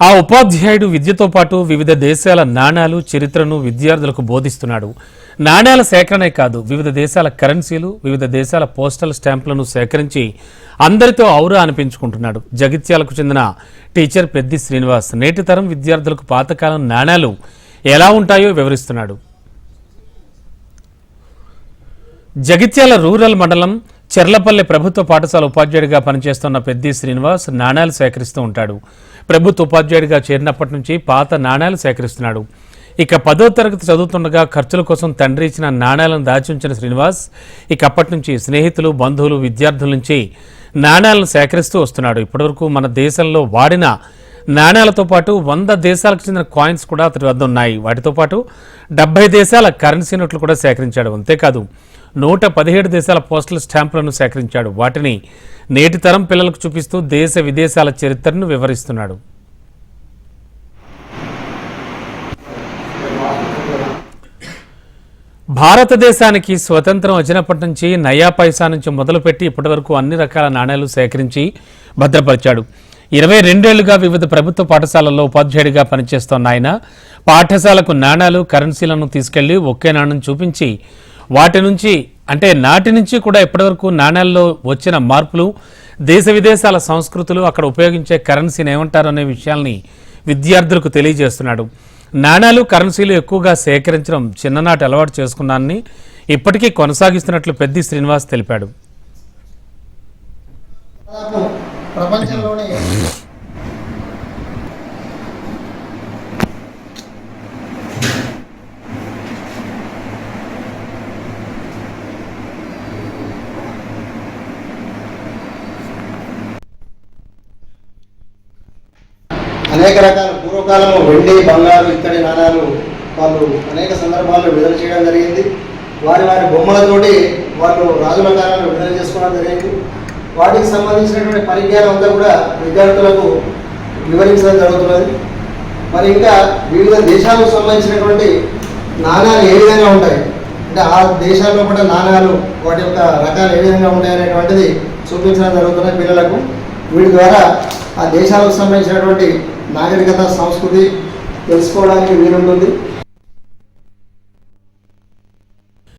ఆ ఉపాధ్యాయుడు విద్యతో పాటు వివిధ దేశాల నాణాలు చరిత్రను విద్యార్థులకు బోధిస్తున్నాడు. నాణాల సేకరణే కాదు వివిధ దేశాల కరెన్సీలు వివిధ దేశాల పోస్టల్ స్టాంపులను సేకరించి అందరితో ఔరా అనిపించుకుంటున్నాడు. జగిత్యాలకు చెందిన టీచర్ పెద్ది శ్రీనివాస్ నేటి తరం విద్యార్థులకు పాతకాలం నాణాలు ఎలా ఉంటాయో వివరిస్తున్నాడు. జగిత్యాల రూరల్ మండలం చెర్లపల్లి ప్రభుత్వ పాఠశాల ఉపాధ్యాయుడిగా పనిచేస్తున్న పెద్ది శ్రీనివాస్ నాణాలు సేకరిస్తూ ఉంటాడు. ప్రభుత్వ ఉపాధ్యాయుడిగా చేరినప్పటి నుంచి పాత నాణాలు సేకరిస్తున్నాడు. ఇక పదో తరగతి చదువుతుండగా ఖర్చుల కోసం తండ్రి ఇచ్చిన నాణాలను దాచి ఉంచిన శ్రీనివాస్ ఇక అప్పటి నుంచి స్నేహితులు బంధువులు విద్యార్థుల నుంచి నాణాలను సేకరిస్తూ వస్తున్నాడు. ఇప్పటివరకు మన దేశంలో వాడిన నాణాలతో పాటు వంద దేశాలకు చెందిన కాయిన్స్ కూడా అతడి వద్ద ఉన్నాయి. వాటితో పాటు డెబ్బై దేశాల కరెన్సీ నోట్లు కూడా సేకరించాడు. అంతేకాదు నూట పదిహేడు దేశాల పోస్టల్ స్టాంపులను సేకరించాడు. వాటిని నేటి తరం పిల్లలకు చూపిస్తూ దేశ విదేశాల చరిత్రను వివరిస్తున్నాడు. భారతదేశానికి స్వతంత్రం వచ్చినప్పటి నుంచి నయా పైసా నుంచి మొదలుపెట్టి ఇప్పటివరకు అన్ని రకాల నాణేలు సేకరించి భద్రపరిచాడు. ఇరవై రెండేళ్ళుగా వివిధ ప్రభుత్వ పాఠశాలల్లో ఉపాధ్యాయుడిగా పనిచేస్తోన్న ఆయన పాఠశాలకు నాణాలు కరెన్సీలను తీసుకెళ్ళి ఒకే నాణ్యం చూపించి వాటి నుంచి అంటే నాటి నుంచి కూడా ఇప్పటివరకు నాణ్యాల్లో వచ్చిన మార్పులు దేశ విదేశాల సంస్కృతులు అక్కడ ఉపయోగించే కరెన్సీని ఏమంటారు అనే విషయాల్ని విద్యార్థులకు తెలియజేస్తున్నాడు. నాణ్యాలు కరెన్సీలు ఎక్కువగా సేకరించడం చిన్ననాటి అలవాటు చేసుకున్నానని ఇప్పటికీ కొనసాగిస్తున్నట్లు పెద్ది శ్రీనివాస్ తెలిపాడు. ప్రపంచంలోనే అనేక రకాల పూర్వకాలము వెండి బంగారు ఇత్తడి నాణాలు వాళ్ళు అనేక సందర్భాల్లో విడుదల చేయడం జరిగింది. వారి వారి బొమ్మలతోటి వాళ్ళు రాజుల కాలంలో విడుదల చేసుకోవడం జరిగింది. వాటికి సంబంధించినటువంటి పరిజ్ఞానం అంతా కూడా విద్యార్థులకు వివరించడం జరుగుతున్నది. మరి ఇంకా వివిధ దేశాలకు సంబంధించినటువంటి నాణాలు ఏ విధంగా ఉంటాయి? అంటే ఆ దేశాల్లో కూడా నాణాలు వాటి యొక్క రకాలు ఏ విధంగా ఉంటాయి అనేటువంటిది చూపించడం జరుగుతున్నది పిల్లలకు. వీటి ద్వారా ఆ దేశాలకు సంబంధించినటువంటి నాగరికత సంస్కృతి తెలుసుకోవడానికి వీలుంటుంది.